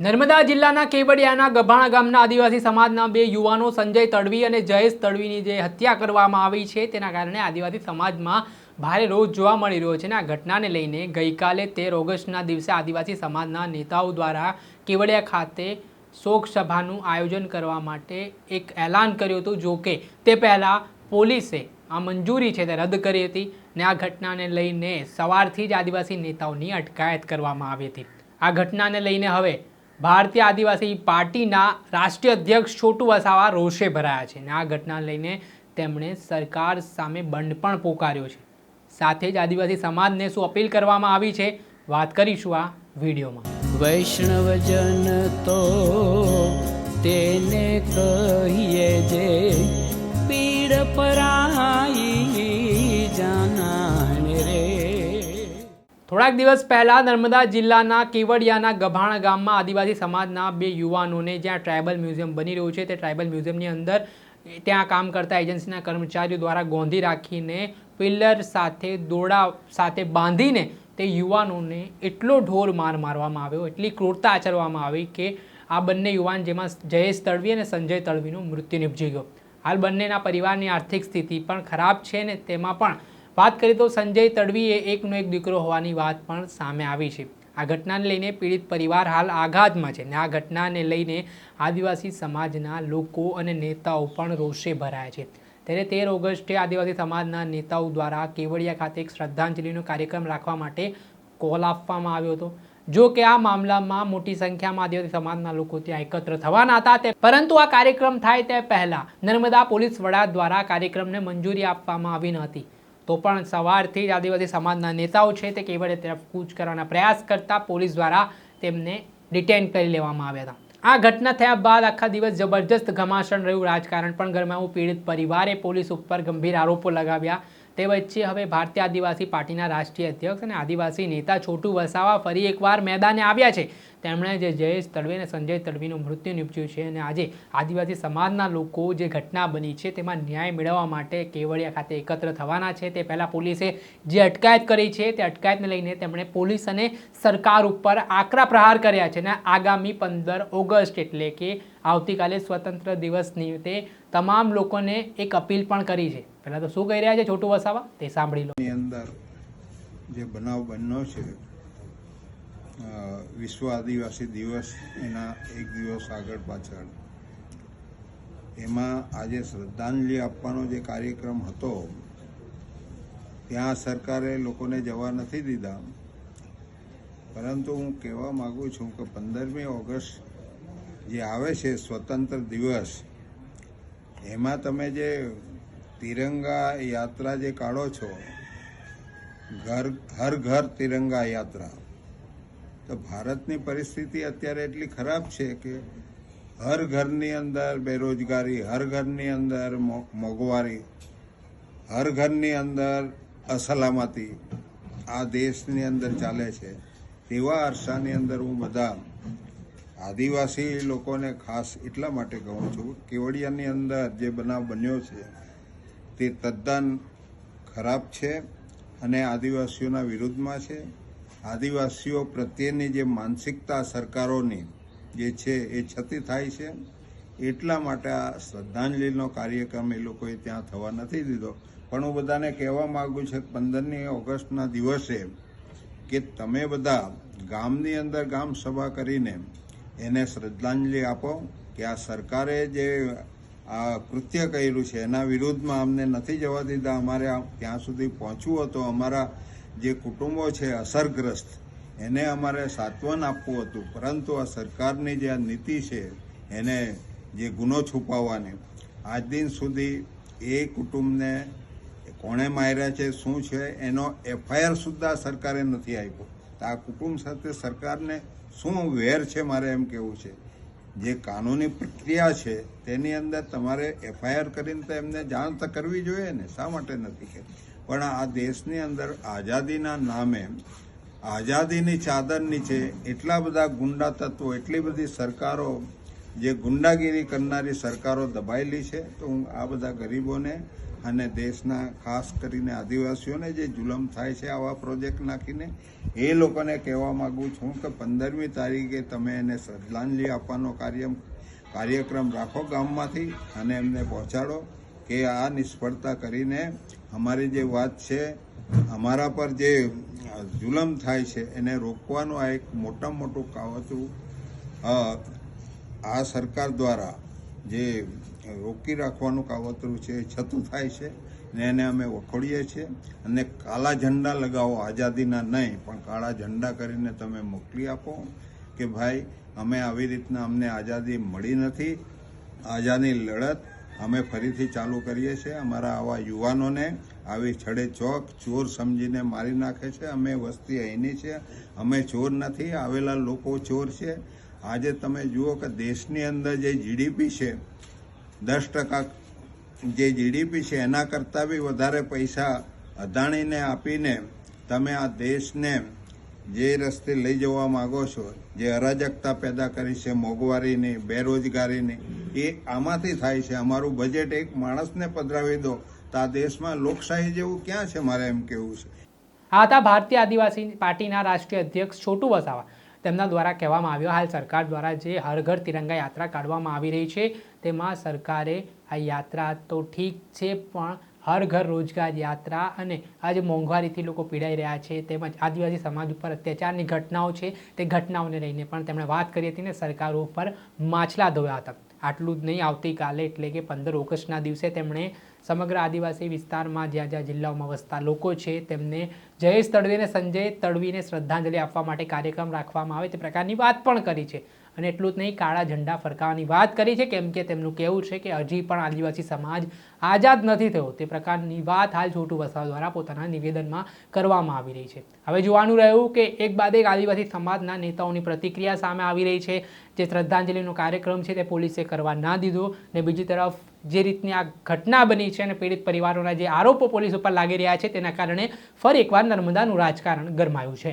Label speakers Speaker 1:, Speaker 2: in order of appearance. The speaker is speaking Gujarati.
Speaker 1: નર્મદા જિલ્લાના કેવડિયાના ગભાણા ગામના આદિવાસી સમાજના બે યુવાનો સંજય તડવી અને જયેશ તડવીની જે હત્યા કરવામાં આવી છે, તેના કારણે આદિવાસી સમાજમાં ભારે રોષ જોવા મળી રહ્યો છે અને આ ઘટનાને લઈને ગઈકાલે તેર ઓગસ્ટના દિવસે આદિવાસી સમાજના નેતાઓ દ્વારા કેવડિયા ખાતે શોક સભાનું આયોજન કરવા માટે એક એલાન કર્યું હતું. જો કે તે પહેલાં પોલીસે આ મંજૂરી છે તે રદ કરી હતી ને આ ઘટનાને લઈને સવારથી જ આદિવાસી નેતાઓની અટકાયત કરવામાં આવી હતી. આ ઘટનાને લઈને હવે ભારતીય આદિવાસી પાર્ટીના રાષ્ટ્રીય અધ્યક્ષ છોટુ વસાવા રોષે ભરાયા છે. અને આ ઘટનાને લઈને તેમણે સરકાર સામે બંધ પણ પોકાર્યો છે. સાથે જ આદિવાસી સમાજને શું અપીલ કરવામાં આવી છે? વાત કરીશું આ વિડીયોમાં.
Speaker 2: વૈષ્ણવજન તો તેને કહીએ જે પીડ પરાઈ
Speaker 1: થોડાક દિવસ પહેલાં નર્મદા જિલ્લાના કેવડિયાના ગભાણા ગામમાં આદિવાસી સમાજના બે યુવાનોને જ્યાં ટ્રાઇબલ મ્યુઝિયમ બની રહ્યું છે, તે ટ્રાઇબલ મ્યુઝિયમની અંદર ત્યાં કામ કરતા એજન્સીના કર્મચારીઓ દ્વારા ગોંધી રાખીને પિલ્લર સાથે દોડા સાથે બાંધીને તે યુવાનોને એટલો ઢોર માર મારવામાં આવ્યો, એટલી ક્રૂરતા આચરવામાં આવી કે આ બંને યુવાન જેમાં જયેશ તળવી અને સંજય તળવીનું મૃત્યુ નિપજી ગયું. હાલ બંનેના પરિવારની આર્થિક સ્થિતિ પણ ખરાબ છે ને તેમાં પણ વાત કરીએ તો સંજય તડવીએ એકનો એક દીકરો હોવાની વાત પણ સામે આવી છે. આ ઘટનાને લઈને પીડિત પરિવાર હાલ આઘાતમાં છે ને આ ઘટનાને લઈને આદિવાસી સમાજના લોકો અને નેતાઓ પણ રોષે ભરાયા છે. ત્યારે તેર ઓગસ્ટે આદિવાસી સમાજના નેતાઓ દ્વારા કેવડિયા ખાતે એક શ્રદ્ધાંજલિનો કાર્યક્રમ રાખવા માટે કોલ આપવામાં આવ્યો હતો. જો કે આ મામલામાં મોટી સંખ્યામાં આદિવાસી સમાજના લોકો ત્યાં એકત્ર થવાના હતા તે પરંતુ આ કાર્યક્રમ થાય તે પહેલા નર્મદા પોલીસ વડા દ્વારા કાર્યક્રમને મંજૂરી આપવામાં આવી ન હતી. તો પણ સવારથી જ આદિવાસી સમાજના નેતાઓ છે તે કેવડિયા તરફ કૂચ કરવાના પ્રયાસ કરતા પોલીસ દ્વારા તેમને ડિટેન કરી લેવામાં આવ્યા હતા. આ ઘટના થયા બાદ આખા દિવસ જબરજસ્ત ઘમાસણ રહ્યું. રાજકારણ પણ ગરમાવું પીડિત પરિવારે પોલીસ ઉપર ગંભીર આરોપો લગાવ્યા. તે વચ્ચે હવે ભારતીય આદિવાસી પાર્ટીના રાષ્ટ્રીય અધ્યક્ષ અને આદિવાસી નેતા છોટુ વસાવા ફરી એકવાર મેદાને આવ્યા છે. તેમણે જે જયેશ તડવે અને સંજય તડવીનું મૃત્યુ નિપજ્યું છે અને આજે આદિવાસી સમાજના લોકો જે ઘટના બની છે તેમાં ન્યાય મેળવવા માટે કેવડિયા ખાતે એકત્ર થવાના છે. તે પહેલાં પોલીસે જે અટકાયત કરી છે તે અટકાયતને લઈને તેમણે પોલીસ અને સરકાર ઉપર આકરા પ્રહાર કર્યા છે અને આગામી પંદર ઓગસ્ટ એટલે કે આવતીકાલે સ્વતંત્ર દિવસ નિમિત્તે તમામ લોકોને એક અપીલ પણ કરી છે. પહેલાં તો શું કહી રહ્યા છે છોટું વસાવા? તે સાંભળી લો.
Speaker 3: ની અંદર જે બનાવ બન્યો છે વિશ્વ આદિવાસી દિવસ એના એક દિવસ આગળ પાછળ. એમાં આજે શ્રદ્ધાંજલિ આપવાનો જે કાર્યક્રમ હતો, ત્યાં સરકારે લોકોને જવા નથી દીધા. પરંતુ હું કહેવા માગું છું કે પંદરમી ઓગસ્ટ જે આવે છે સ્વતંત્ર દિવસ એમાં તમે જે તિરંગા યાત્રા જે કાઢો છો, ઘર, હર ઘર તિરંગા યાત્રા, તો ભારતની પરિસ્થિતિ અત્યારે એટલી ખરાબ છે કે હર ઘરની અંદર બેરોજગારી, હર ઘરની અંદર મોંઘવારી, હર ઘરની અંદર અસલામતી આ દેશની અંદર ચાલે છે. તેવા અરસાની અંદર હું બધા આદિવાસી લોકોને ખાસ એટલા માટે કહું છું, કેવડિયાની અંદર જે બનાવ બન્યો છે, તે તદ્દન ખરાબ છે અને આદિવાસીઓના વિરુદ્ધમાં છે. આદિવાસીઓ પ્રત્યેની જે માનસિકતા સરકારોની જે છે એ છતી થાય છે. એટલા માટે આ શ્રદ્ધાંજલિનો કાર્યક્રમ એ લોકોએ ત્યાં થવા નથી દીધો. પણ હું બધાને કહેવા માગું છું કે પંદરમી ઓગસ્ટના દિવસે કે તમે બધા ગામની અંદર ગામ સભા કરીને એને શ્રદ્ધાંજલિ આપો કે આ સરકારે જે આ કૃત્ય કર્યું છે, એના વિરુદ્ધમાં અમને નથી જવા દીધા. અમારે ત્યાં સુધી પહોંચવું હતું. અમારા જે કુટુંબો છે અસરગ્રસ્ત, એને અમારે સાંત્વન આપવું હતું. પરંતુ આ સરકારની જે આ નીતિ છે, એને જે ગુનો છુપાવવાની, આજ દિન સુધી એ કુટુંબને કોણે માર્યા છે, શું છે, એનો એફઆઈઆર સુદ્ધા સરકારે નથી આપ્યો. તો આ કુટુંબ સાથે સરકારને શું વેર છે મારે એમ કેવું છે? જે કાનૂની પ્રક્રિયા છે, તેની અંદર તમારે એફઆઈઆર કરીને તો એમને જાણ તો કરવી જોઈએ ને, શા માટે નથી કરી? પણ આ દેશની અંદર આઝાદીના નામે, આઝાદીની ચાદર નીચે એટલા બધા ગુંડા તત્વો, એટલી બધી સરકારો, જે ગુંડાગીરી કરનારી સરકારો દબાયેલી છે, તો હું આ બધા ગરીબોને અને દેશના ખાસ કરીને આદિવાસીઓને જે જુલમ થાય છે આવા પ્રોજેક્ટ નાખીને, એ લોકોને કહેવા માંગુ છું કે પંદરમી તારીખે તમે એને શ્રદ્ધાંજલિ આપવાનો કાર્ય કાર્યક્રમ રાખો ગામમાંથી અને એમને પહોંચાડો કે આ નિષ્ફળતા કરીને અમારી જે વાત છે, અમારા પર જે જુલમ થાય છે, એને રોકવાનું આ એક મોટામાં મોટું કાવતરું આ સરકાર દ્વારા જે રોકી રાખવાનું કાવતરું છે, એ છતું થાય છે ને એને અમે વખોડીએ છીએ. અને કાળા ઝંડા લગાવો, આઝાદીના નહીં, પણ કાળા ઝંડા કરીને તમે મોકલી આપો કે ભાઈ, અમે આવી રીતના અમને આઝાદી મળી નથી આઝાદી લડત અમે ફરીથી ચાલુ કરીએ છીએ. અમારા આવા યુવાનોને આવી છડે ચોક ચોર સમજીને મારી નાખે છે. અમે વસ્તી અહીંની છે. અમે ચોર નથી. આવેલા લોકો ચોર છે. આજે તમે જુઓ કે દેશની અંદર જે જીડીપી છે દસ ટકા જે જીડીપી છે, એના કરતાં બી વધારે પૈસા અદાણીને આપીને તમે આ દેશને જે રસ્તે લઈ જવા માગો છો, જે અરાજકતા પેદા કરી છે, મોંઘવારીની, બેરોજગારીની, એ આમાંથી થાય છે. અમારું બજેટ એક માણસને પધરાવી દો તો આ દેશમાં લોકશાહી જેવું ક્યાં છે? મારે એમ કેવું છે.
Speaker 1: આ હતા ભારતીય આદિવાસી પાર્ટીના રાષ્ટ્રીય અધ્યક્ષ છોટુ વસાવા. તેમના દ્વારા કહેવામાં આવ્યો, હાલ સરકાર દ્વારા જે હર ઘર તિરંગા યાત્રા કાઢવામાં આવી રહી છે, તેમાં સરકારે આ યાત્રા તો ઠીક છે, પણ હર ઘર રોજગાર યાત્રા અને આજે મોંઘવારીથી લોકો પીડાઈ રહ્યા છે, તેમજ આદિવાસી સમાજ ઉપર અત્યાચારની ઘટનાઓ છે, તે ઘટનાઓને લઈને પણ તેમણે વાત કરી હતી ને સરકારો ઉપર માછલા ધોયા હતા. આટલું જ નહીં, આવતીકાલે એટલે કે પંદર ઓગસ્ટના દિવસે તેમણે સમગ્ર આદિવાસી વિસ્તારમાં જ્યાં જ્યાં જિલ્લાઓમાં વસતા લોકો છે, તેમને જયેશ તડવી અને સંજય તડવીને શ્રદ્ધાંજલિ આપવા માટે કાર્યક્રમ રાખવામાં આવે તે પ્રકારની વાત પણ કરી છે. અને એટલું જ નહીં, કાળા ઝંડા ફરકાવવાની વાત કરી છે, કેમ કે તેમનું કહેવું છે કે હજી પણ આદિવાસી સમાજ આઝાદ નથી થયો. તે પ્રકારની વાત હાલ છોટુ વસાવા દ્વારા પોતાના નિવેદનમાં કરવામાં આવી રહી છે. હવે જોવાનું રહ્યું કે એક બાદ એક આદિવાસી સમાજના નેતાઓની પ્રતિક્રિયા સામે આવી રહી છે. જે શ્રદ્ધાંજલિનો કાર્યક્રમ છે તે પોલીસે કરવા ના દીધો ને બીજી તરફ જે રીતની આ ઘટના બની છે અને પીડિત પરિવારોના જે આરોપો પોલીસ ઉપર લાગી રહ્યા છે તેના કારણે ફરી એકવાર નર્મદાનું રાજકારણ ગરમાયું છે.